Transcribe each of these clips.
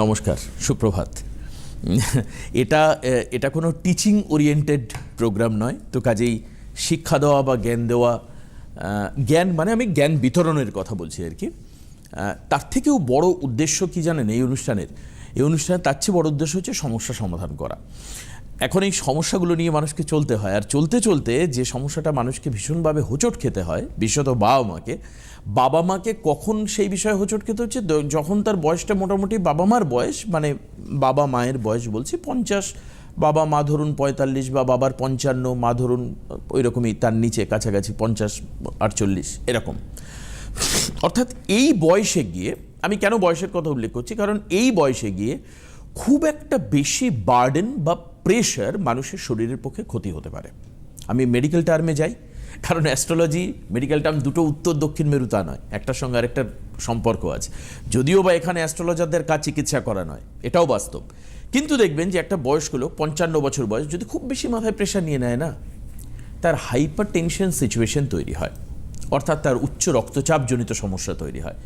নমস্কার, সুপ্রভাত। এটা এটা কোনো টিচিং ওরিয়েন্টেড প্রোগ্রাম নয়, তো কাজেই শিক্ষা দেওয়া বা জ্ঞান দেওয়া জ্ঞান মানে আমি জ্ঞান বিতরণের কথা বলছি আর কি। তার থেকেও বড় উদ্দেশ্য কি জানেন এই অনুষ্ঠানের? এই অনুষ্ঠানে তার চেয়ে বড় উদ্দেশ্য হচ্ছে সমস্যা সমাধান করা। এখন এই সমস্যাগুলো নিয়ে মানুষকে চলতে হয়। আর চলতে চলতে যে সমস্যাটা মানুষকে ভীষণভাবে হোঁচট খেতে হয়, বিশেষত বাবা মাকে বাবা মাকে কখন সেই বিষয়ে হোঁচট খেতে হচ্ছে? যখন তার বয়সটা মোটামুটি বাবা মার বয়স মানে বাবা মায়ের বয়স বলছি, পঞ্চাশ, বাবা মা ধরুন পঁয়তাল্লিশ বা বাবার পঞ্চান্ন, মা ধরুন ওই রকমই তার নিচে, কাছাকাছি পঞ্চাশ, আটচল্লিশ, এরকম। অর্থাৎ এই বয়সে গিয়ে, আমি কেন বয়সের কথা উল্লেখ করছি? কারণ এই বয়সে গিয়ে খুব একটা বেশি বার্ডেন বা প্রেশার মানুষের শরীরের পক্ষে ক্ষতি হতে পারে। আমি মেডিকেল টার্মে যাই, কারণ অ্যাস্ট্রোলজি মেডিকেল টার্ম দুটো উত্তর দক্ষিণ মেরু তা নয়, একটার সঙ্গে আরেকটার সম্পর্ক আছে। যদিও বা এখানে অ্যাস্ট্রোলজারদের কাজ চিকিৎসা করা নয়, এটাও বাস্তব। কিন্তু দেখবেন যে একটা বয়স্ক লোক, পঞ্চান্ন বছর বয়স, যদি খুব বেশি মাথায় প্রেশার নিয়ে নেয় না, তার হাইপার টেনশন সিচুয়েশন তৈরি হয়। অর্থাৎ তার উচ্চ রক্তচাপজনিত সমস্যা তৈরি হয়।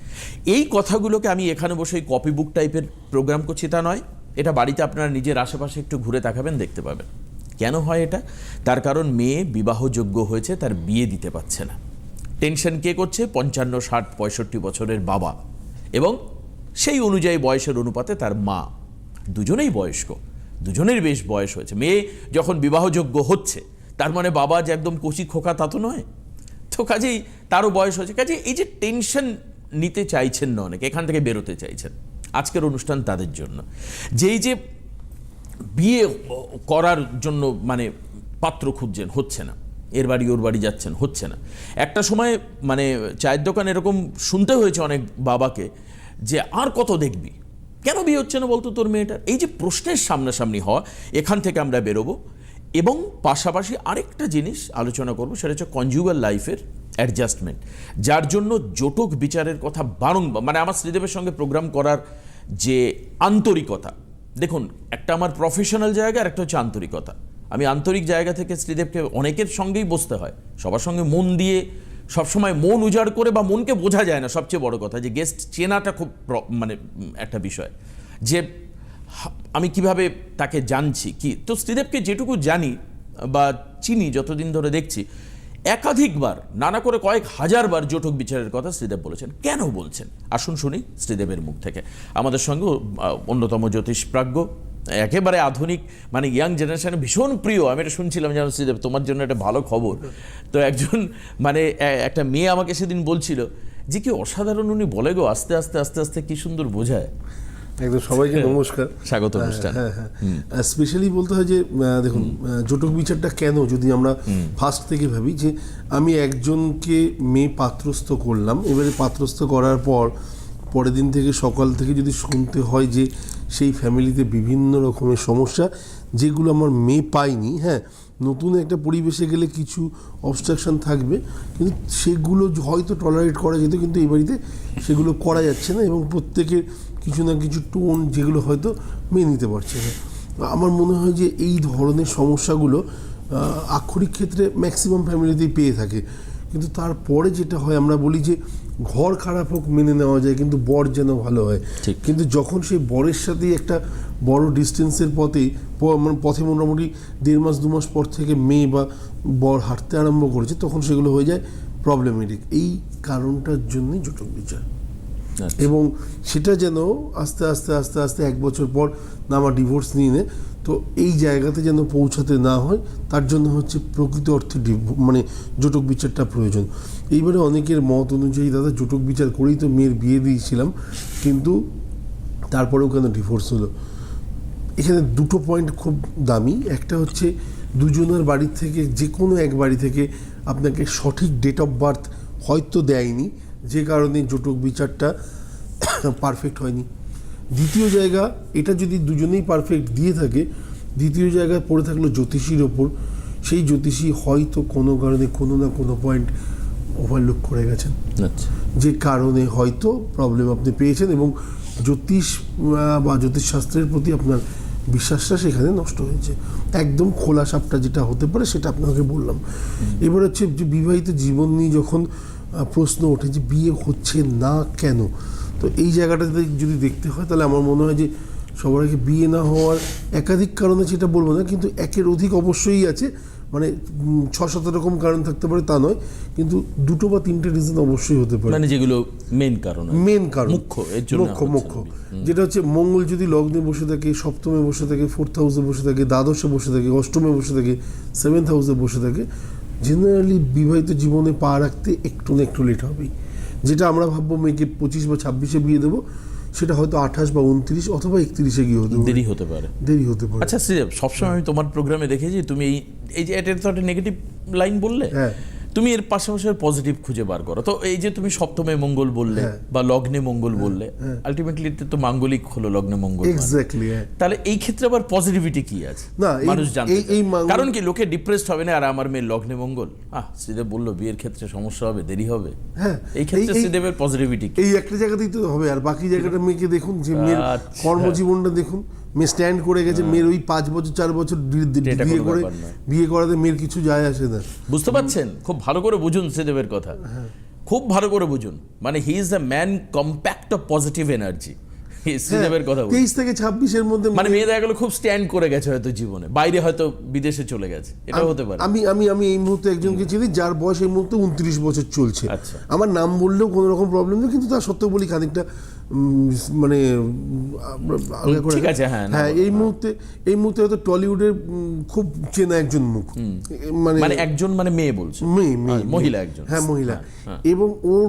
এই কথাগুলোকে আমি এখানে বসে কপি বুক টাইপের প্রোগ্রাম করছি তা নয়। এটা বাড়িতে আপনারা নিজের আশেপাশে একটু ঘুরে তাকাবেন, দেখতে পাবেন। কেন হয় এটা? তার কারণ মেয়ে বিবাহযোগ্য হয়েছে, তার বিয়ে দিতে পারছে না। টেনশন কে করছে? পঞ্চান্ন, ষাট, পঁয়ষট্টি বছরের বাবা। এবং সেই অনুযায়ী বয়সের অনুপাতে তার মা। দুজনেই বয়স্ক, দুজনের বেশ বয়স হয়েছে। মেয়ে যখন বিবাহযোগ্য হচ্ছে, তার মানে বাবা যে একদম কচি খোকা তা তো নয়। তো কাজেই তারও বয়স হয়েছে। কাজে এই যে টেনশন নিতে চাইছেন না অনেকে, এখান থেকে বেরোতে চাইছেন। আজকের অনুষ্ঠান তাদের জন্য। যেই যে বিয়ে করার জন্য মানে পাত্র খুঁজছেন, হচ্ছে না। এর বাড়ি, ওর বাড়ি যাচ্ছেন, হচ্ছে না। একটা সময় মানে চায়ের দোকান এরকম শুনতে হয়েছে অনেক বাবাকে যে, আর কত দেখবি? কেন বিয়ে হচ্ছে না বলতো তোর মেয়েটার? এই যে প্রশ্নের সামনাসামনি হওয়া, এখান থেকে আমরা বেরোবো এবং পাশাপাশি আরেকটা জিনিস আলোচনা করব, সেটা হচ্ছে কনজুগাল লাইফের অ্যাডজাস্টমেন্ট যার জন্য জটক বিচারের কথা বারংবার মানে আমার শ্রীদেবের সঙ্গে প্রোগ্রাম করার যে আন্তরিকতা। দেখুন, একটা আমার প্রফেশনাল জায়গা আর একটা হচ্ছে আন্তরিকতা। আমি আন্তরিক জায়গা থেকে শ্রীদেবকে অনেকের সঙ্গেই বসতে হয়। সবার সঙ্গে মন দিয়ে সবসময় মন উজাড় করে বা মনকে বোঝা যায় না, সবচেয়ে বড় কথা যে গেস্ট চেনাটা খুব মানে একটা বিষয়। যে আমি কীভাবে তাকে জানছি, কি? তো শ্রীদেবকে যেটুকু জানি বা চিনি, যতদিন ধরে দেখছি একাধিকবার, নানা করে কয়েক হাজার বার জটক বিচারের কথা শ্রীদেব বলেছেন। কেন বলছেন? আসুন শুনি শ্রীদেবের মুখ থেকে। আমাদের সঙ্গে অন্যতম জ্যোতিষ প্রাজ্ঞ একেবারে আধুনিক মানে ইয়াং জেনারেশনে ভীষণ প্রিয়। আমি এটা শুনছিলাম যেন শ্রীদেব, তোমার জন্য একটা ভালো খবর। তো একজন মানে একটা মেয়ে আমাকে সেদিন বলছিল যে কি অসাধারণ উনি বলে গো? আস্তে আস্তে আস্তে আস্তে কি সুন্দর বোঝায়। একদম সবাইকে নমস্কার। স্বাগত অনুষ্ঠান। হ্যাঁ হ্যাঁ স্পেশালি বলতে হয় যে দেখুন জটক বিচারটা কেন যদি আমরা ফার্স্ট থেকে ভাবি যে আমি একজনকে মেয়ে পাত্রস্থ করলাম এবারে পাত্রস্থ করার পর পরের দিন থেকে সকাল থেকে যদি শুনতে হয় যে সেই ফ্যামিলিতে বিভিন্ন রকমের সমস্যা যেগুলো আমার মেয়ে পায়নি হ্যাঁ নতুন একটা পরিবেশে গেলে কিছু অবস্ট্রাকশন থাকবে কিন্তু সেগুলো হয়তো টলারেট করা যেত কিন্তু এই বাড়িতে সেগুলো করা যাচ্ছে না এবং প্রত্যেকের কিছু না কিছু টোন যেগুলো হয়তো মেনে নিতে পারছে না আমার মনে হয় যে এই ধরনের সমস্যাগুলো আক্ষরিক ক্ষেত্রে ম্যাক্সিমাম ফ্যামিলিতেই পেয়ে থাকে কিন্তু তারপরে যেটা হয় আমরা বলি যে ঘর খারাপ হোক মেনে নেওয়া যায় কিন্তু বর যেন ভালো হয়। কিন্তু যখন সেই বরের সাথেই একটা বড় ডিস্টেন্সের পথে মানে পথে মোটামুটি দেড় মাস দু মাস পর থেকে মেয়ে বা বর হাঁটতে আরম্ভ করেছে তখন সেগুলো হয়ে যায় প্রবলেমেটিক এই কারণটার জন্যই জটক বিচার। এবং সেটা যেন আস্তে আস্তে আস্তে আস্তে এক বছর পর নামা ডিভোর্স নিয়ে নেয়, তো এই জায়গাতে যেন পৌঁছাতে না হয়, তার জন্য হচ্ছে প্রকৃত অর্থে মানে জটক বিচারটা প্রয়োজন। এইবারে অনেকের মত অনুযায়ী, দাদা জটক বিচার করেই তো মেয়ের বিয়ে দিয়েছিলাম, কিন্তু তারপরেও কেন ডিভোর্স হলো? এখানে দুটো পয়েন্ট খুব দামি। একটা হচ্ছে দুজনের বাড়ি থেকে যে কোনো এক বাড়ি থেকে আপনাকে সঠিক ডেট অফ বার্থ হয়তো দেয়নি যে কারণে জটক বিচারটা পারফেক্ট হয়নি। দ্বিতীয় জায়গা এটা যদি দুজনেই পারফেক্ট দিয়ে থাকে দ্বিতীয় জায়গায় পড়ে থাকল জ্যোতিষীর ওপর সেই জ্যোতিষী হয়তো কোনো কারণে কোনো না কোনো পয়েন্ট ওভারলুক করে গেছেন। আচ্ছা। যে কারণে হয়তো প্রবলেম আপনি পেয়েছেন এবং জ্যোতিষ বা জ্যোতিষশাস্ত্রের প্রতি আপনার বিশ্বাসটা সেখানে নষ্ট হয়েছে। একদম খোলা সাপটা যেটা হতে পারে সেটা আপনাকে বললাম। এবার হচ্ছে যে বিবাহিত জীবন নিয়ে যখন প্রশ্ন ওঠে যে বিয়ে হচ্ছে না কেন? তো এই জায়গাটাতে যদি দেখতে হয় তাহলে আমার মনে হয় যে সবার আগে বিয়ে না হওয়ার একাধিক কারণে সেটা বলব না কিন্তু একের অধিক অবশ্যই আছে। মানে ছ সাত রকম কারণ থাকতে পারে তা নয়। কিন্তু দুটো বা তিনটে রিজন অবশ্যই হতে পারে। মানে যেগুলো মেন কারণ মেন কারণ। মুখ্য এর জন্য মুখ্য মুখ্য। যেটা হচ্ছে মঙ্গল যদি লগ্নে বসে থাকে সপ্তমে বসে থাকে ফোর্থ হাউসে বসে থাকে দ্বাদশে বসে থাকে অষ্টমে বসে থাকে সেভেন্থ হাউসে বসে থাকে জেনারেলি বিবাহিত জীবনে পা রাখতে একটু না একটু লেট হবেই। যেটা আমরা ভাববো মেয়েকে পঁচিশ বা ছাব্বিশে বিয়ে দেবো সেটা হয়তো আঠাশ বা উনত্রিশ অথবা একত্রিশে গিয়ে হতে দেরি হতে পারে। দেরি হতে পারে। আচ্ছা সবসময় আমি তোমার প্রোগ্রামে দেখেছি তুমি এই এই যে এটা তো একটা নেগেটিভ লাইন বললে? হ্যাঁ। তুমি এর পাশাপাশি পজিটিভ খুঁজে বার করো। তো এই যে তুমি সপ্তমে মঙ্গল বললে হ্যাঁ। বা লগ্নে মঙ্গল বললে আলটিমেটলি তো মাঙ্গলিক হলো লগ্নে মঙ্গল মানে। এক্স্যাক্টলি হ্যাঁ। তাহলে এই ক্ষেত্রে আবার পজিটিভিটি কি আছে? না, মানুষ জানতে এই- এই কারণ কি লোকে ডিপ্রেসড হবে না আর আমার মেয়ে লগ্নে মঙ্গল? আহ শ্রীদেব বলল বিয়ের ক্ষেত্রে সমস্যা হবে দেরি হবে। হ্যাঁ, এই ক্ষেত্রে শ্রীদেবের পজিটিভিটি এই একটা জায়গাতেই তো হবে আর বাকি জায়গাটা মেয়েকে দেখুন যে মেয়ের আচ্ছা। কর্মজীবনটা দেখুন। মেয়ে স্ট্যান্ড করে গেছে মেয়ের ওই পাঁচ বছর চার বছর বিয়ে করে বিয়ে করাতে মেয়ের কিছু যায় আসে না। বুঝতে পারছেন? খুব ভালো করে বুঝুন শ্রীদেবের কথা। খুব ভালো করে বুঝুন। মানে he is the man compact of positive energy শ্রীদেবের কথা তেইশ থেকে ছাব্বিশের মধ্যে মানে মেয়ে দেখা গেলো খুব স্ট্যান্ড করে গেছে হয়তো জীবনে। বাইরে হয়তো বিদেশে চলে গেছে। এটাও হতে পারে। আমি আমি আমি এই মুহূর্তে একজনকে চিনি যার বয়স এই মুহূর্তে উনত্রিশ বছর চলছে। আমার নাম বললেও কোনো রকম প্রবলেম নেই কিন্তু তার সত্ত্বেও বলি খানিকটা মানে ঠিক আছে, হ্যাঁ, হ্যাঁ এই মুহূর্তে এই মুহূর্তে হয়তো টলিউডের খুব চেনা একজন মুখ। মানে মানে একজন মানে মেয়ে বলছে? মেয়ে মেয়ে হ্যাঁ, মহিলা একজন। হ্যাঁ মহিলা। এবং ওর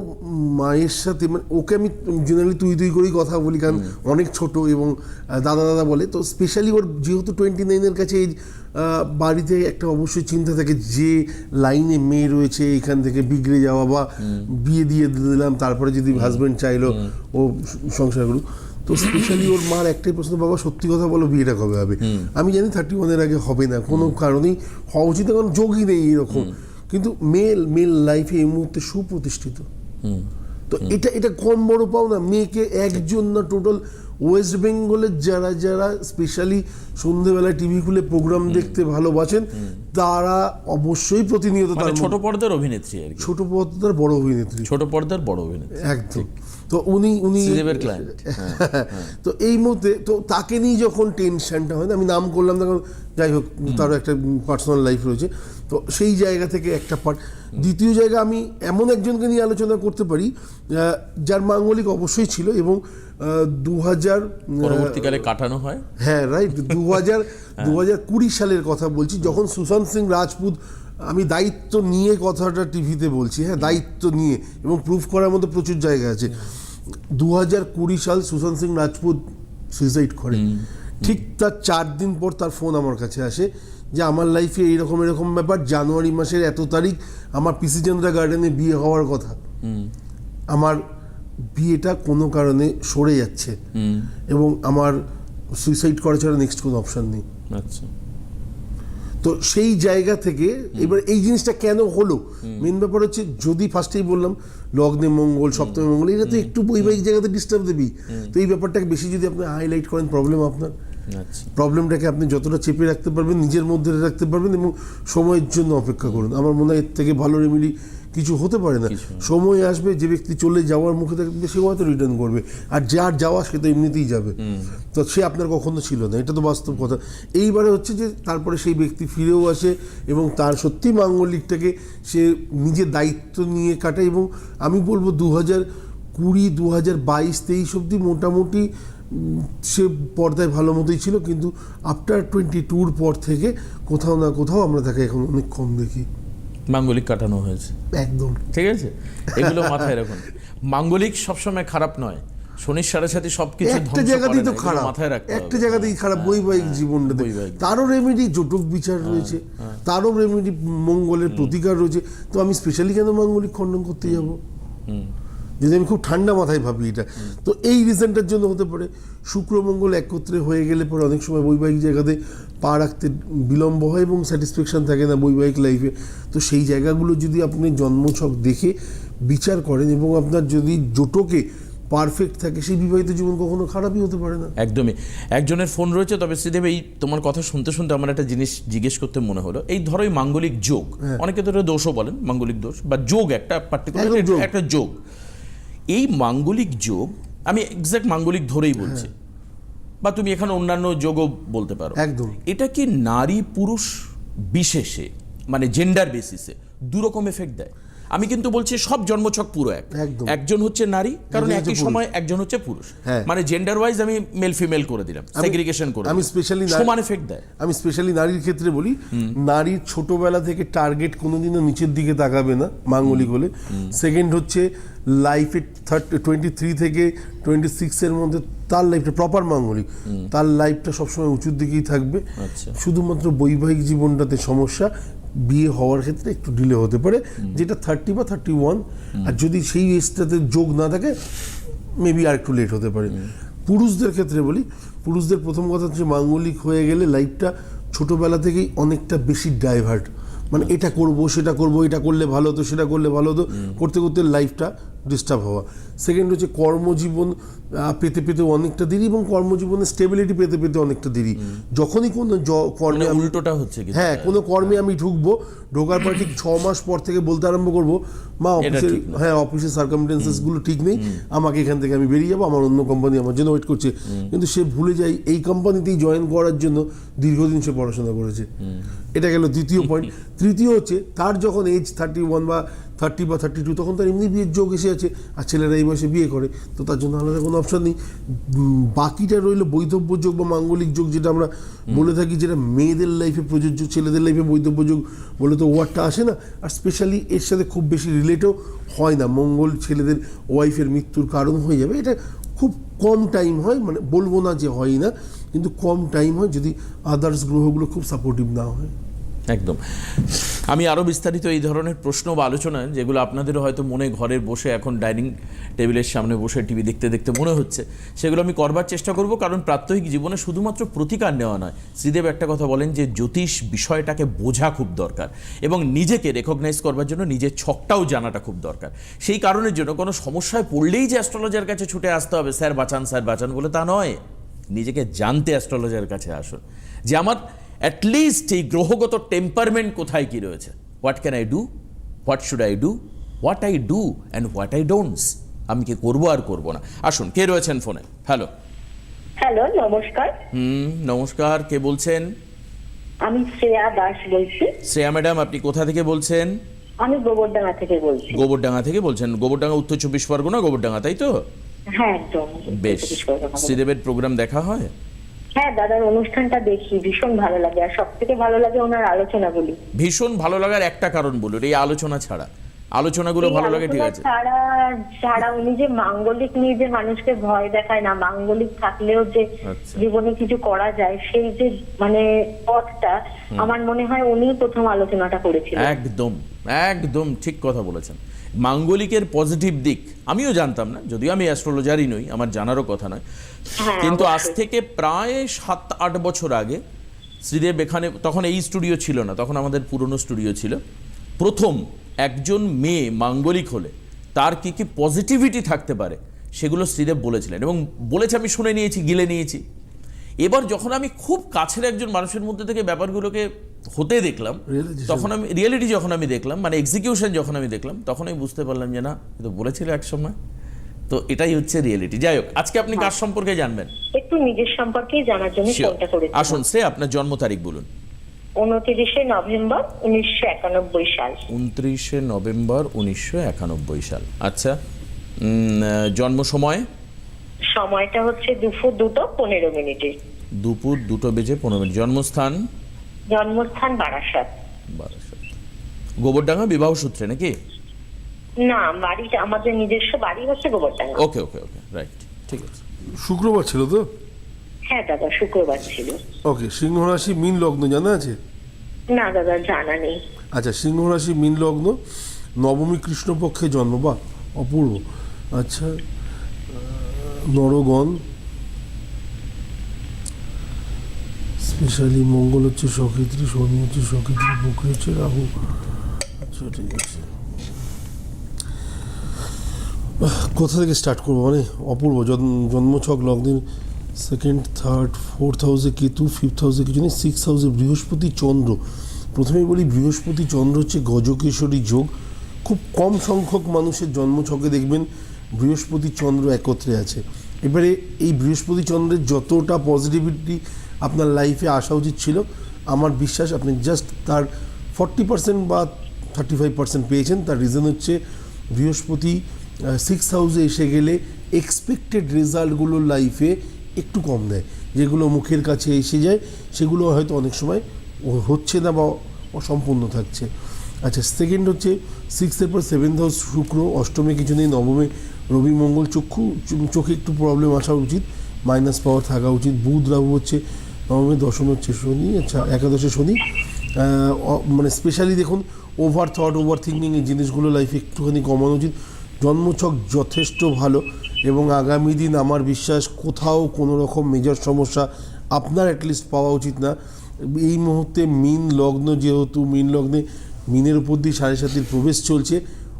মায়ের সাথে মানে ওকে আমি জেনারেলি তুই তুই করেই কথা বলি কারণ অনেক ছোট এবং দাদা দাদা বলে। তো স্পেশালি ওর যেহেতু টোয়েন্টি নাইনের কাছে এই বাড়িতে একটা অবশ্যই চিন্তা থাকে যে লাইনে মেয়ে রয়েছে এখান থেকে বিগড়ে যাওয়া বা বিয়ে দিয়ে দিলাম তারপরে যদি হাজব্যান্ড চাইলো ও সংসার করুক। তো স্পেশালি ওর মার একটাই প্রশ্ন বাবা সত্যি কথা বলো বিয়েটা কবে হবে? আমি জানি থার্টি ওয়ানের আগে হবে না কোনো কারণেই হওয়া উচিত কারণ যোগই নেই এরকম কিন্তু মেল মেল লাইফে এই মুহূর্তে সুপ্রতিষ্ঠিত। তো এটা এটা কম বড় পাও না। মেয়েকে একজন না টোটাল ওয়েস্ট বেঙ্গলের যারা যারা স্পেশালি সন্ধেবেলায় টিভি খুলে প্রোগ্রাম দেখতে ভালোবাসেন তারা অবশ্যই প্রতিনিয়ত মানে তার ছোট পর্দার অভিনেত্রী আর কি। ছোট পর্দার বড় অভিনেত্রী। ছোট পর্দার বড় অভিনেত্রী। একদম। তো উনি উনি শ্রীদেবের ক্লায়েন্ট তো এই মুহূর্তে তো তাকে নিয়ে যখন টেনশনটা হয় না আমি নাম করলাম না যাই হোক তারও একটা পার্সোনাল লাইফ রয়েছে। তো সেই জায়গা থেকে একটা পার্ট দ্বিতীয় জায়গা আমি এমন একজনকে নিয়ে আলোচনা করতে পারি যার মাঙ্গলিক অবশ্যই ছিল এবং দু হাজার পরবর্তীকালে কাটানো হয়। হ্যাঁ রাইট দু হাজার দু হাজার কুড়ি সালের কথা বলছি যখন সুশান্ত সিং রাজপুত আমি দায়িত্ব নিয়ে কথাটা টিভিতে বলছি হ্যাঁ দায়িত্ব নিয়ে এবং প্রুফ করার মতো প্রচুর জায়গা আছে। দু হাজার কুড়ি সাল সুশান্ত সিং রাজপুত সুইসাইড করে। ঠিক তার চার দিন পর তার ফোন আমার কাছে আসে। যে আমার লাইফে এইরকম এরকম ব্যাপার জানুয়ারি মাসের এত তারিখ আমার পিসি চন্দ্রা গার্ডেনে বিয়ে হওয়ার কথা। আমার বিয়েটা কোনো কারণে সরে যাচ্ছে। এবং আমার সুইসাইড করা ছাড়া নেক্সট কোনো অপশন নেই। আচ্ছা। তো সেই জায়গা থেকে এবার এই জিনিসটা কেন হলো? মেন ব্যাপার হচ্ছে যদি ফার্স্টেই বললাম লগ্নে মঙ্গল সপ্তমে মঙ্গল এটা তো একটু বৈবাহিক জায়গাতে ডিস্টার্ব দেবেই। তো এই ব্যাপারটাকে বেশি যদি আপনি হাইলাইট করেন প্রবলেম আপনার? প্রবলেমটাকে আপনি যতটা চেপে রাখতে পারবেন নিজের মধ্যে রাখতে পারবেন এবং সময়ের জন্য অপেক্ষা করুন। আমার মনে হয় এর থেকে ভালো রেমেডি কিছু হতে পারে না। সময় আসবে যে ব্যক্তি চলে যাওয়ার মুখে থাকবে সে হয়তো রিটার্ন করবে। আর যার যাওয়া সে তো এমনিতেই যাবে। তো সে আপনার কখনো ছিল না। এটা তো বাস্তব কথা। এইবারে হচ্ছে যে তারপরে সেই ব্যক্তি ফিরেও আসে এবং তার সত্যি মাঙ্গলিকটাকে সে নিজের দায়িত্ব নিয়ে কাটায় এবং আমি বলব দু হাজার কুড়ি দু হাজার বাইশ তেইশ অব্দি মোটামুটি সে পর্দায় ভালো মতোই ছিল কিন্তু আফটার টোয়েন্টি টুর পর থেকে কোথাও না কোথাও আমরা তাকে এখন অনেক কম দেখি। মাঙ্গলিক কাটানো হয়েছে। একদম। ঠিক আছে? এগুলো মাথায় রাখুন। মাঙ্গলিক সবসময় খারাপ নয়। শনির সাথে সাথে সবকিছু একটা জায়গাতেই তো খারাপ। মাথায় রাখতে একটা হ্যাঁ, জায়গাতেই খারাপ বৈবাহিক জীবনটাতে বৈবাহিক। হ্যাঁ, তারও রেমেডি জটক বিচার রয়েছে। তারও রেমেডি মঙ্গলের প্রতিকার রয়েছে। তো আমি স্পেশালি কেন মাঙ্গলিক খণ্ডন করতে যাব? যদি আমি খুব ঠান্ডা মাথায় ভাবি এটা। তো এই রিজনটার জন্য হতে পারে শুক্র মঙ্গল একত্রে হয়ে গেলে পরে অনেক সময় বৈবাহিক জায়গাতে পা রাখতে বিলম্ব হয় এবং স্যাটিসফ্যাকশন থাকে না বৈবাহিক লাইফে তো সেই জায়গাগুলো যদি আপনি জন্মছক দেখে বিচার করেন এবং আপনার যদি জোটকে পারফেক্ট থাকে সেই বিবাহিত জীবন কখনো খারাপই হতে পারে না। একদমই। একজনের ফোন রয়েছে তবে শ্রীদেব এই তোমার কথা শুনতে শুনতে আমার একটা জিনিস জিজ্ঞেস করতে মনে হলো। এই ধরো মাঙ্গলিক যোগ অনেকে তো দোষও বলেন মাঙ্গলিক দোষ বা যোগ একটা পার্টিকুলার একটা যোগ। এই মাঙ্গলিক যোগ আমি এক্সাক্ট মাঙ্গলিক ধরেই বলছি বা তুমি এখানে অন্যান্য যোগও বলতে পারো। একদম। এটা কি নারী পুরুষ বিশেষে মানে জেন্ডার বেসিসে দুরকম এফেক্ট দেয়। আমি কিন্তু বলছি সব জন্মছক পুরো এক। একজন হচ্ছে নারী কারণ একই সময় একজন হচ্ছে পুরুষ। হ্যাঁ। মানে জেন্ডার ওয়াইজ আমি মেল ফিমেল করে দিলাম সেগ্রিগেশন করে আমি specially সমান এফেক্ট দেয়। আমি স্পেশালি নারীর ক্ষেত্রে বলি নারীর ছোটবেলা থেকে টার্গেট কোনোদিনও নিচের দিকে তাকাবে না মাঙ্গলিক হলে। সেকেন্ড হচ্ছে লাইফে থার্টি টোয়েন্টি থ্রি থেকে টোয়েন্টি সিক্সের মধ্যে তার লাইফটা প্রপার মাঙ্গলিক। তার লাইফটা সবসময় উঁচুর দিকেই থাকবে। আচ্ছা। শুধুমাত্র বৈবাহিক জীবনটাতে সমস্যা বিয়ে হওয়ার ক্ষেত্রে একটু ডিলে হতে পারে যেটা থার্টি বা থার্টি ওয়ান আর যদি সেই এজটাতে যোগ না থাকে মেবি আর একটু লেট হতে পারে। পুরুষদের ক্ষেত্রে বলি পুরুষদের প্রথম কথা হচ্ছে মাঙ্গলিক হয়ে গেলে লাইফটা ছোটবেলা থেকেই অনেকটা বেশি ডাইভার্ট মানে এটা করব সেটা করব এটা করলে ভালো হতো সেটা করলে ভালো হতো। করতে করতে লাইফটা ডিস্টার্ব হওয়া। সেকেন্ড হচ্ছে কর্মজীবন পেতে পেতে অনেকটা দেরি এবং কর্মজীবনে স্টেবিলিটি পেতে পেতে অনেকটা দেরি। যখনই কোনো কর্মে মানে উল্টোটা হচ্ছে হ্যাঁ কোনো কর্মে আমি ঢুকবো ঢোকার পর ঠিক ছ মাস পর থেকে বলতে আরম্ভ করব মা অফিসের হ্যাঁ অফিসের সার্কামটেন্সেসগুলো ঠিক নেই আমাকে এখান থেকে আমি বেরিয়ে যাব আমার অন্য কোম্পানি আমার জন্য ওয়েট করছে। কিন্তু সে ভুলে যায় এই কোম্পানিতেই জয়েন করার জন্য দীর্ঘদিন সে পড়াশোনা করেছে। এটা গেল দ্বিতীয় পয়েন্ট তৃতীয় হচ্ছে তার যখন এজ থার্টি ওয়ান বা থার্টি বা থার্টি টু তখন তার এমনি বিয়ের যোগ এসে আছে আর ছেলেরা এই বয়সে বিয়ে করে তো তার জন্য আলাদা কোনো অপশন নেই। বাকিটা রইল বৈধব্য যোগ বা মাঙ্গলিক যোগ যেটা আমরা বলে থাকি যেটা মেয়েদের লাইফে প্রযোজ্য ছেলেদের লাইফে বৈধব্য যোগ বলে তো ওয়ার্ডটা আসে না। আর স্পেশালি এর সাথে খুব বেশি রিলেটও হয় না। মঙ্গল ছেলেদের ওয়াইফের মৃত্যুর কারণ হয়ে যাবে। এটা খুব কম টাইম হয় মানে বলব না যে হয় না কিন্তু কম টাইম হয় যদি আদার্স গ্রহগুলো খুব সাপোর্টিভ না হয়। একদম। আমি আরও বিস্তারিত এই ধরনের প্রশ্ন বা আলোচনা যেগুলো আপনাদেরও হয়তো মনে ঘরে বসে এখন ডাইনিং টেবিলের সামনে বসে টিভি দেখতে দেখতে মনে হচ্ছে, সেগুলো আমি করবার চেষ্টা করব। কারণ প্রাত্যহিক জীবনে শুধুমাত্র প্রতিকার নেওয়া নয়, শ্রীদেব একটা কথা বলেন যে জ্যোতিষ বিষয়টাকে বোঝা খুব দরকার এবং নিজেকে রেকগনাইজ করবার জন্য নিজের ছকটাও জানাটা খুব দরকার। সেই কারণের জন্য কোনো সমস্যায় পড়লেই যে অ্যাস্ট্রোলজার কাছে ছুটে আসতে হবে, স্যার বাঁচান স্যার বাঁচান, বলে তা নয়। নিজেকে জানতে অ্যাস্ট্রোলজার কাছে আসুন। যে আমার অ্যাটলিস্ট এই গ্রহগত টেম্পারমেন্ট কোথায় কি রয়েছে? What can I do what should I do what I do and what I don'ts আমি কি করব আর করব না। আসুন কে রয়েছেন ফোনে? হ্যালো হ্যালো নমস্কার। হুম নমস্কার কে বলছেন? আমি শ্রেয়া দাস বলছি। শ্রেয়া ম্যাডাম আপনি কোথা থেকে বলছেন? আমি গোবরডাঙ্গা থেকে বলছি। গোবরডাঙ্গা থেকে বলছেন। গোবরডাঙ্গা উত্তর চব্বিশ পরগনা গোবরডাঙ্গা তাই তো? হ্যাঁ একদম। বেশ। শ্রীদেবের প্রোগ্রাম দেখা হয়? হ্যাঁ দাদার অনুষ্ঠানটা দেখি ভীষণ ভালো লাগে। আর সব থেকে ভালো লাগে ওনার আলোচনাগুলি। ভীষণ ভালো লাগার একটা কারণ বলুন এই আলোচনা ছাড়া। আলোচনাগুলো ভালো লাগে ঠিক আছে। ছাড়া ছাড়া উনি যে মাঙ্গলিক নিয়ে যে মানুষকে ভয় দেখায় না মাঙ্গলিক থাকলেও যে আচ্ছা। জীবনে কিছু করা যায় সেই যে মানে পথটা আমার মনে হয় উনি প্রথম আলোচনাটা করেছিলেন। একদম একদম ঠিক কথা বলেছেন। মাঙ্গলিকের পজিটিভ দিক আমিও জানতাম না যদিও আমি অ্যাস্ট্রোলজারই নই আমার জানারও কথা নয়। হ্যাঁ, কিন্তু আজ থেকে প্রায় সাত আট বছর আগে শ্রীদেব এখানে তখন এই স্টুডিও ছিল না তখন আমাদের পুরনো স্টুডিও ছিল। প্রথম একজন মেয়ে মাঙ্গলিক হলে তার কি কি পজিটিভিটি থাকতে পারে সেগুলো শ্রীদেব বলেছিলেন। এবং বলেছে আমি শুনে নিয়েছি গিলে নিয়েছি। এবার যখন আমি খুব কাছের একজন মানুষের মধ্যে থেকে ব্যাপারগুলোকে হতে দেখলাম তখন আমি রিয়েলিটি যখন আমি দেখলাম মানে এক্সিকিউশন যখন আমি দেখলাম তখন আমি বুঝতে পারলাম যে না তো বলেছিল এক সময়। তো এটাই হচ্ছে রিয়েলিটি যাই হোক আজকে আপনি কার সম্পর্কে জানবেন? একটু নিজের সম্পর্কেই জানার জন্য. ফোনটা করেছি। আসুন সে আপনার জন্ম তারিখ বলুন। উনত্রিশে নভেম্বর উনিশশো একানব্বই সাল। উনত্রিশে নভেম্বর উনিশশো একানব্বই সাল। আচ্ছা উম, জন্ম সময়? সময়টা হচ্ছে দুপুর দুটো পনেরো মিনিটে। দুপুর দুটো বেজে পনেরো মিনিট। জন্মস্থান? জন্মস্থান বারাসাত। বারাসাত। গোবরডাঙ্গা বিবাহ সূত্রে নাকি? না বাড়িটা আমাদের নিজস্ব বাড়ি হচ্ছে গোবরডাঙ্গা। ওকে ওকে ওকে রাইট ঠিক আছে। শুক্রবার ছিল তো? হ্যাঁ দাদা শুক্রবার ছিল। ওকে সিংহ রাশি মিন লগ্ন জানা আছে? না দাদা জানা নেই। আচ্ছা সিংহ রাশি মিন লগ্ন নবমী কৃষ্ণপক্ষে জন্ম বা অপূর্ব। আচ্ছা নরগণ স্পেশালি মঙ্গল হচ্ছে সক্ষেত্রী শনি হচ্ছে সক্ষেত্রী বকরি হচ্ছে রাহু। আচ্ছা ঠিক আছে। কোথা থেকে স্টার্ট করব মানে? অপূর্ব জন্ম- জন্মছক লগ্নের সেকেন্ড থার্ড ফোর্থ হাউসে কেতু ফিফথ হাউসে কিছু নেই সিক্স হাউসে বৃহস্পতি চন্দ্র। প্রথমে বলি বৃহস্পতি চন্দ্র হচ্ছে গজকেশরী যোগ। খুব কম সংখ্যক মানুষের জন্মছকে দেখবেন বৃহস্পতি চন্দ্র একত্রে আছে। এবারে এই বৃহস্পতি চন্দ্রের যতটা পজিটিভিটি আপনার লাইফে আসা উচিত ছিল, আমার বিশ্বাস আপনি জাস্ট তার ফর্টি পার্সেন্ট বা থার্টি ফাইভ পার্সেন্ট পেয়েছেন। তার রিজন হচ্ছে বৃহস্পতি সিক্স হাউসে এসে গেলে এক্সপেক্টেড রেজাল্টগুলো লাইফে একটু কম দেয়। যেগুলো মুখের কাছে এসে যায়, সেগুলো হয়তো অনেক সময় হচ্ছে না বা অসম্পূর্ণ থাকছে। আচ্ছা সেকেন্ড হচ্ছে সিক্সের পর সেভেন্থ হাউস শুক্র, অষ্টমে কিছু নেই নবমে রবি মঙ্গল চক্ষু চোখে একটু প্রবলেম আসা উচিত মাইনাস পাওয়ার থাকা উচিত। বুধ রাহু হচ্ছে নবমে, দশম হচ্ছে শনি আচ্ছা একাদশে শনি। মানে স্পেশালি দেখুন ওভার থট ওভার থিঙ্কিং এই জিনিসগুলো লাইফে একটুখানি কমানো উচিত। জন্মছক যথেষ্ট ভালো এবং আগামী দিন আমার বিশ্বাস কোথাও কোনো রকম মেজর সমস্যা আপনার অ্যাটলিস্ট পাওয়া উচিত না। এই মুহূর্তে মিন লগ্ন যেহেতু, মিন লগ্নে মিনের উপর দিয়ে সাড়ে সাতির প্রবেশ চলছে।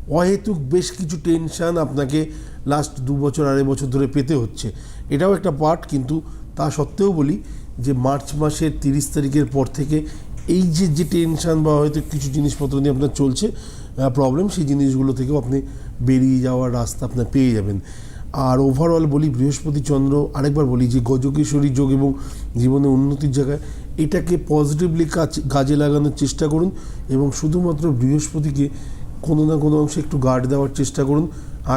অহেতুক বেশ কিছু টেনশন আপনাকে লাস্ট দু বছর, আড়াই বছর ধরে পেতে হচ্ছে। এটাও একটা পার্ট কিন্তু তা সত্ত্বেও বলি যে মার্চ মাসের তিরিশ তারিখের পর থেকে এই যে যে টেনশন বা হয়তো কিছু জিনিসপত্র নিয়ে আপনার চলছে প্রবলেম সেই জিনিসগুলো থেকেও আপনি বেরিয়ে যাওয়ার রাস্তা আপনার পেয়ে যাবেন। আর ওভারঅল বলি বৃহস্পতি চন্দ্র, আরেকবার বলি যে গজকেশ্বরী যোগ এবং জীবনে উন্নতির জায়গায় এটাকে পজিটিভলি কাজ, কাজে লাগানোর চেষ্টা করুন এবং শুধুমাত্র বৃহস্পতিকে কোনো না কোনো অংশে একটু গার্ড দেওয়ার চেষ্টা করুন।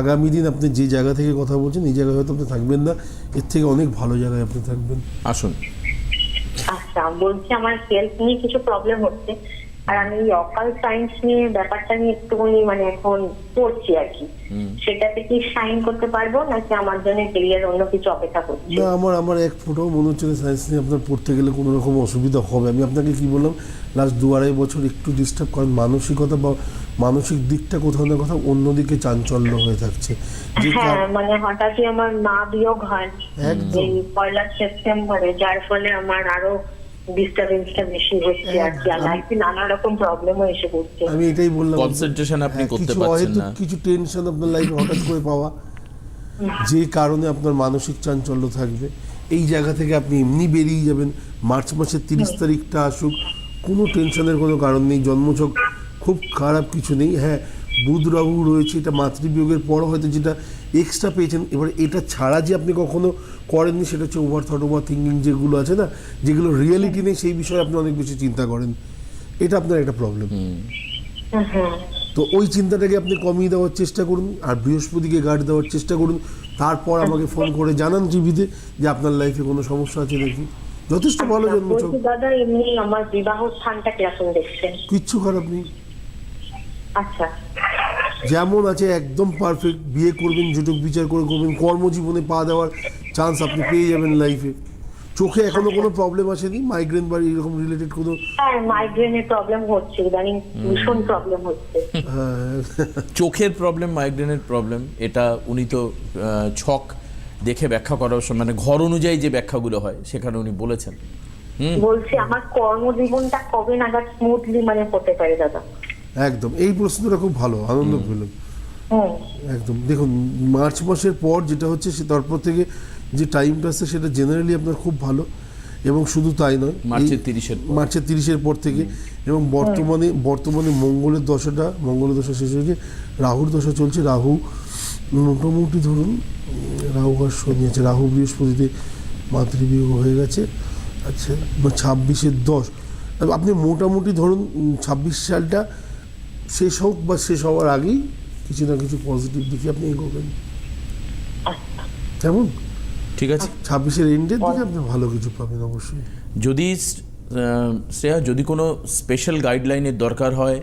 আগামী দিন আপনি যে জায়গা থেকে কথা বলছেন এই জায়গায় হয়তো আপনি থাকবেন না। এর থেকে অনেক ভালো জায়গায় আপনি থাকবেন। আসুন। আচ্ছা বলছি আমার হেলথ নিয়ে কিছু প্রবলেম হচ্ছে। আর আমি অকাল সায়েন্স নিয়ে ব্যাপারটা নিয়ে একটুখানি মানে এখন পড়ছি আর কি। সেটাতে কি সাইন করতে পারব নাকি আমার জন্য কেরিয়ার অন্য কিছু অপেক্ষা করছে? না আমার আমার এক ফোটাও মনে হচ্ছে সায়েন্স নিয়ে আপনার পড়তে গেলে কোনো রকম অসুবিধা হবে। আমি আপনাকে কি বললাম লাস্ট দু আড়াই বছর একটু ডিস্টার্ব করেন মানসিকতা বা মানসিক দিকটা কোথাও না কোথাও অন্যদিকে চাঞ্চল্য হয়ে থাকছে। যে হ্যাঁ মানে হঠাৎই আমার মা বিয়োগ হয়। এই পয়লা সেপ্টেম্বরে যার ফলে আমার আরও ডিস্টারবেন্সটা বেশি হচ্ছে আর কি। লাইফে নানা রকম প্রবলেমও এসে পড়ছে। আমি এটাই বললাম Concentration আপনি হ্যাঁ, করতে কিছু পারছেন না। কিছু টেনশন আপনার লাইফে হঠাৎ করে পাওয়া। যে কারণে আপনার মানসিক চাঞ্চল্য থাকবে। এই জায়গা থেকে আপনি এমনি বেরিয়ে যাবেন। মার্চ মাসের তিরিশ তারিখটা আসুক কোনো টেনশনের কোনো কারণ নেই। জন্মছক খুব খারাপ কিছু নেই। হ্যাঁ বুধ রাহু রয়েছে এটা মাতৃবিয়োগের পর হয়তো যেটা এক্সট্রা পেয়েছেন। এবার এটা ছাড়া যে আপনি কখনো করেননি সেটা হচ্ছে ওভার থট ওভার থিঙ্কিং যেগুলো আছে না যেগুলো রিয়েলিটি নেই সেই বিষয়ে আপনি অনেক বেশি চিন্তা করেন। এটা আপনার একটা প্রবলেম হ্যাঁ। তো ওই চিন্তাটাকে আপনি কমিয়ে দেওয়ার চেষ্টা করুন আর বৃহস্পতিকে গার্ড দেওয়ার চেষ্টা করুন। তারপর আমাকে ফোন করে জানান টিভিতে যে আপনার লাইফে কোনো সমস্যা আছে নাকি। যথেষ্ট ভালো জন্মছক বলছি দাদা এমনি আমার বিবাহ স্থানটা কীরকম দেখছেন? কিচ্ছু খারাপ নেই। আচ্ছা। যেমন আছে একদম পারফেক্ট বিয়ে করবেন জুটক বিচার করে করবেন কর্মজীবনে পা দেওয়ার চান্স আপনি পেয়ে যাবেন লাইফে চোখে এখনও কোনো প্রবলেম আসেনি? মাইগ্রেন বা এরকম রিলেটেড কোনো হ্যাঁ মাইগ্রেনের প্রবলেম হচ্ছে ইদানিং ভীষণ প্রবলেম হচ্ছে। হ্যাঁ, চোখের প্রবলেম মাইগ্রেনের প্রবলেম এটা উনি তো আহ, ছক দেখে ব্যাখ্যা করার সময় মানে ঘর অনুযায়ী যে ব্যাখ্যাগুলো হয় সেখানে উনি বলেছেন। বলছি আমার কর্মজীবনটা কবে নাগাদ স্মুথলি মানে হতে পারে দাদা? একদম। এই প্রশ্নটা খুব ভালো আনন্দ পেলাম। একদম। দেখুন মার্চ মাসের পর যেটা হচ্ছে সে তারপর থেকে যে টাইমটা আসছে সেটা জেনারেলি আপনার খুব ভালো এবং শুধু তাই নয় মার্চের 30 মার্চের তিরিশের পর থেকে এবং বর্তমানে বর্তমানে মঙ্গলের দশাটা মঙ্গলের দশা শেষ হয়েছে রাহুর দশা চলছে। রাহু মোটামুটি ধরুন রাহু আর শনি আছে। রাহু বৃহস্পতিতে মাতৃবিয়োগ হয়ে গেছে। আচ্ছা ছাব্বিশের দশ। আপনি মোটামুটি ধরুন ছাব্বিশ সালটা শেষ হোক বা শেষ হওয়ার আগেই কিছু না কিছু পজিটিভ দিকে আপনি এগোবেন। কেমন? ঠিক আছে। ছাব্বিশের এন্ডের দিকে আপনি ভালো কিছু পাবেন অবশ্যই। যদি শ্রেয়া যদি কোনো স্পেশাল গাইডলাইনের দরকার হয়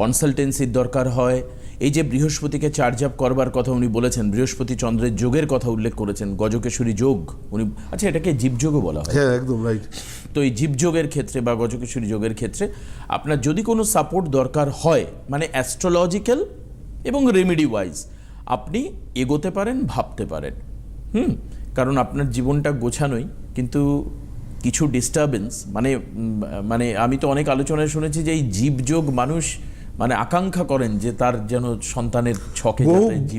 কনসালটেন্সির দরকার হয় এই যে বৃহস্পতিকে চার্জ আপ করবার কথা উনি বলেছেন বৃহস্পতি চন্দ্রের যোগের কথা উল্লেখ করেছেন গজকেশ্বরী যোগ উনি আচ্ছা এটাকে জীবযোগও বলা হয়। হ্যাঁ একদম রাইট তো এই জীবযোগের ক্ষেত্রে বা গজকেশ্বরী যোগের ক্ষেত্রে আপনার যদি কোনো সাপোর্ট দরকার হয় মানে অ্যাস্ট্রোলজিক্যাল এবং রেমেডি ওয়াইজ আপনি এগোতে পারেন ভাবতে পারেন। হুম? কারণ আপনার জীবনটা গোছানোই কিন্তু কিছু ডিস্টারবেন্স মানে মানে আমি তো অনেক আলোচনায় শুনেছি যে এই জীবযোগ মানুষ মানে আকাঙ্ক্ষা করেন যে তার যেন সন্তানের ছকে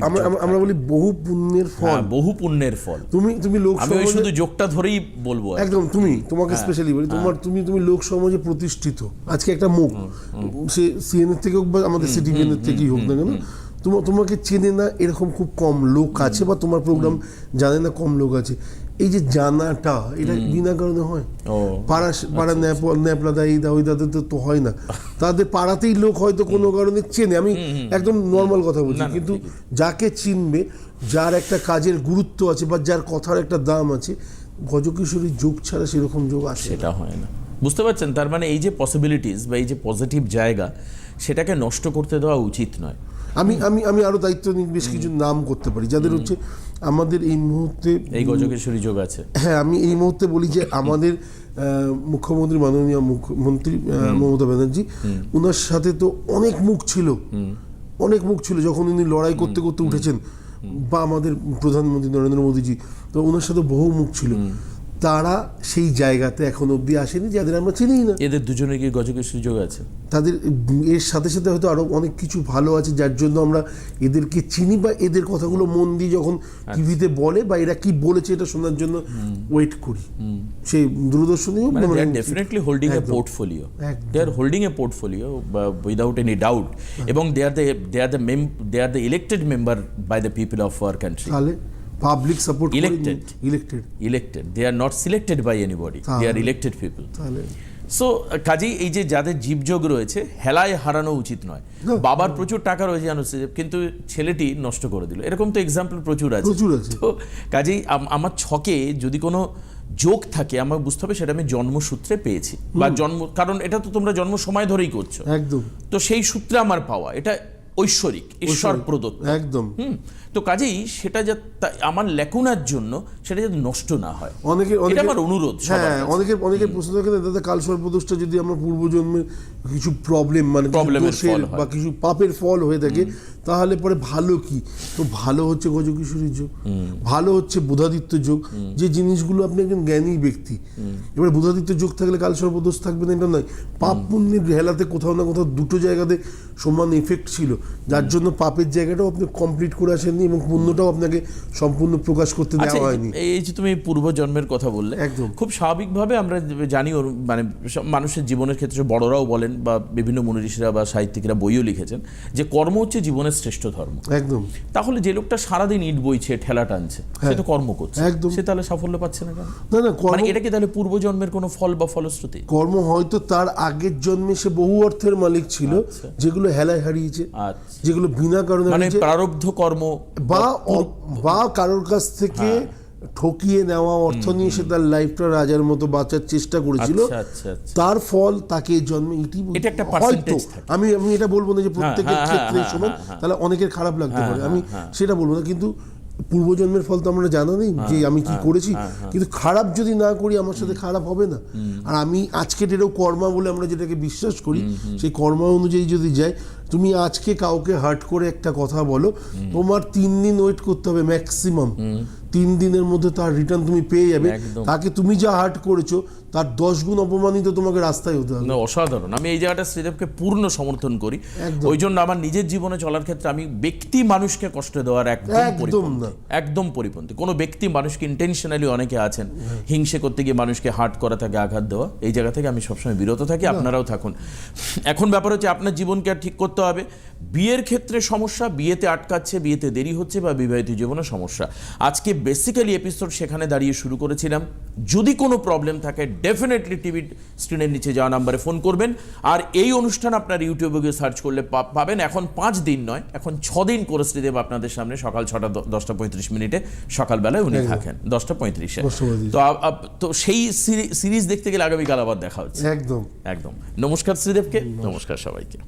আমরা। বলি বহু পুণ্যের ফল। হ্যাঁ, বহু পুণ্যের ফল। তুমি তুমি লোক আমি শুধু যোগটা ধরেই বলব একদম তুমি তোমাকে হ্যাঁ, স্পেশালি বলি তোমার তুমি তুমি লোক সমাজে প্রতিষ্ঠিত। আজকে একটা মুখ। সে সিএনএর থেকে হোক বা আমাদের সিটিভিএন এর থেকেই হোক না কেন তোমা- তোমাকে চেনে না এরকম খুব কম লোক আছে বা তোমার প্রোগ্রাম জানে না কম লোক আছে। এই যে জানাটা এটা বিনা কারণে হয়। পাড়া পাড়া ন্যাপ ন্যাপলা দা এই দা ওই দাদের তো হয় না। তাদের পাড়াতেই লোক হয়তো কোনো কারণে চেনে। আমি একদম নর্মাল কথা বলছি। কিন্তু যাকে চিনবে যার একটা কাজের গুরুত্ব আছে বা যার কথার একটা দাম আছে গজকিশোরীর যোগ ছাড়া সেরকম যোগ আসে সেটা হয় না। বুঝতে পারছেন? তার মানে এই যে পসিবিলিটিস বা এই যে পজিটিভ জায়গা সেটাকে নষ্ট করতে দেওয়া উচিত নয়। আমি আমি আমি আরও দায়িত্ব নিয়ে বেশ কিছু নাম করতে পারি যাদের হচ্ছে আমাদের এই মুহূর্তে এই গজকেশ্বরী যোগ আছে। হ্যাঁ আমি এই মুহূর্তে বলি যে আমাদের মুখ্যমন্ত্রী মাননীয় মুখ্যমন্ত্রী মমতা ব্যানার্জি ওনার সাথে তো অনেক মুখ ছিল। অনেক মুখ ছিল যখন উনি লড়াই করতে করতে উঠেছেন বা আমাদের প্রধানমন্ত্রী নরেন্দ্র মোদীজি তো ওনার সাথে বহু মুখ ছিল। তারা সেই জায়গাতে এখন অবধি আসেনি যাদের আমরা চিনি না। এদের দুজনের কি গজকেশ্বরী যোগ আছে? তাদের এর সাথে সাথে হয়তো আরও অনেক কিছু ভালো আছে যার জন্য আমরা এদেরকে চিনি বা এদের কথাগুলো মন দিয়ে যখন টিভিতে বলে বা এরা কি বলেছে এটা শোনার জন্য ওয়েট করি। সেই দূরদর্শনে হোক বা দে আর মানে- definitely holding a. Portfolio. They are holding a portfolio without any doubt এবং they are the they are the mem they are the elected member by the people of our country তাহলে public support Elected. Elected elected they are not selected by anybody they are elected people তাহলে। So কাজেই এই যে যাদের জীবযোগ রয়েছে হেলায় হারানো উচিত নয়। বাবার প্রচুর টাকা রয়েছে জানো কিন্তু ছেলেটি নষ্ট করে দিল। এরকম তো এক্সাম্পল প্রচুর আছে। প্রচুর আছে। তো কাজেই আম- আমার ছকে যদি কোনো যোগ থাকে আমার বুঝতে হবে সেটা আমি জন্মসূত্রে পেয়েছি। বা জন্ম কারণ এটা তো তোমরা জন্ম সময় ধরেই করছ। একদম। তো সেই সূত্রে আমার পাওয়া। এটা ঐশ্বরিক ঈশ্বর প্রদত্ত একদম। হুম। তো কাজেই সেটা যা আমার লেখনার জন্য সেটা যাতে নষ্ট না হয়। অনেকে এটা অনেকের আমার অনুরোধ হ্যাঁ অনেকে অনেকে প্রশ্ন থাকে দাদা কাল সর্পদোষটা যদি আমার পূর্বজন্মের কিছু প্রবলেম মানে দোষের বা কিছু পাপের ফল হয়ে থাকে তাহলে পরে ভালো কি? তো ভালো হচ্ছে গজকিশোরীর যোগ। ভালো হচ্ছে বুধাদিত্য যোগ। যে জিনিসগুলো আপনি একজন জ্ঞানী ব্যক্তি এবার বুধাদিত্য যোগ থাকলে কাল সর্পদোষ থাকবে না এটা নয়। পাপ পুণ্যের হেলাতে কোথাও না কোথাও দুটো জায়গাতে সমান এফেক্ট ছিল। যার জন্য পাপের জায়গাটাও আপনি কমপ্লিট করে আসেননি এবং পুণ্যটাও আপনাকে সম্পূর্ণ প্রকাশ করতে আচ্ছা দেওয়া হয়নি। এই যে তুমি পূর্বজন্মের কথা বললে একদম। খুব স্বাভাবিকভাবে আমরা জানি ওর মানে মানুষের জীবনের ক্ষেত্রে বড়রাও বলেন বা বিভিন্ন মনীষীরা বা সাহিত্যিকরা বইও লিখেছেন যে কর্ম হচ্ছে জীবনের শ্রেষ্ঠ ধর্ম। একদম। তাহলে যে লোকটা সারাদিন ইট বইছে ঠেলা টানছে সে তো কর্ম করছে। একদম। সে তাহলে সাফল্য পাচ্ছে না কেন? না না মানে এটা কি তাহলে পূর্বজন্মের কোনো ফল বা ফলশ্রুতি? কর্ম হয়তো তার আগের জন্মে সে বহু অর্থের মালিক ছিল আচ্ছা। যেগুলো হেলায় হারিয়েছে আচ্ছা। যেগুলো বিনা কারণে মানে প্রারব্ধ কর্ম বা বা কারোর কাছ থেকে ঠকিয়ে নেওয়া অর্থ নিয়ে সে তার লাইফটা রাজার মতো বাঁচার চেষ্টা করেছিল। আচ্ছা আচ্ছা আচ্ছা। তার ফল তাকে জন্মে একটা হয়তো আমি আমি এটা বলব না যে প্রত্যেকের হ্যাঁ, ক্ষেত্রে হ্যাঁ, সমান হ্যাঁ, তাহলে অনেকের খারাপ লাগতে হ্যাঁ, পারে। হ্যাঁ, আমি হ্যাঁ। সেটা বলব না কিন্তু পূর্বজন্মের ফল তো আমরা জানা নেই যে আমি কি করেছি। কিন্তু খারাপ যদি না করি আমার সাথে খারাপ হবে না। আর আমি আজকে এটাও কর্মা বলে আমরা যেটাকে বিশ্বাস করি সেই কর্মা অনুযায়ী যদি যাই তুমি আজকে কাউকে হার্ট করে একটা কথা বলো তোমার তিন দিন ওয়েট করতে হবে ম্যাক্সিমাম তিন দিনের মধ্যে তার রিটার্ন তুমি পেয়ে যাবে। তাকে তুমি যা হার্ট করেছ তার দশ গুণ অপমানিত তোমাকে রাস্তায় হতে হবে। না অসাধারণ। আমি এই জায়গাটা শ্রীদেবকে পূর্ণ সমর্থন করি। ওই জন্য আমার নিজের জীবনে চলার ক্ষেত্রে আমি ব্যক্তি মানুষকে কষ্ট দেওয়ার একদম একদম পরিপন্থী। না। একদম পরিপন্থী। কোনো ব্যক্তি মানুষকে ইন্টেনশনালি অনেকে আছেন। হ্যাঁ। হিংসে করতে গিয়ে মানুষকে হার্ট করা থাকে আঘাত দেওয়া এই জায়গা থেকে আমি সবসময় বিরত থাকি। আপনারাও থাকুন। এখন ব্যাপার হচ্ছে আপনার জীবনকে আর ঠিক করতে হবে। বিয়ের ক্ষেত্রে সমস্যা বিয়েতে আটকাচ্ছে বিয়েতে দেরি হচ্ছে বা বিবাহিত জীবনে সমস্যা। আজকে বেসিক্যালি এপিসোড সেখানে দাঁড়িয়ে শুরু করেছিলাম। যদি কোনো প্রবলেম থাকে ডেফিনেটলি টিভি স্ক্রিনের নিচে যাওয়া নাম্বারে ফোন করবেন। আর এই অনুষ্ঠান আপনার ইউটিউবে গিয়ে সার্চ করলে পাবেন। এখন পাঁচ দিন নয় এখন ছ দিন করে শ্রীদেব আপনাদের সামনে সকাল ছটা দশটা পঁয়ত্রিশ মিনিটে। সকালবেলায় উনি থাকেন দশটা পঁয়ত্রিশে। তো তো সেই সিরি- সিরিজ দেখতে গেলে আগামীকাল আবার দেখা হচ্ছে। একদম। একদম। নমস্কার শ্রীদেবকে নমস্কার সবাইকে।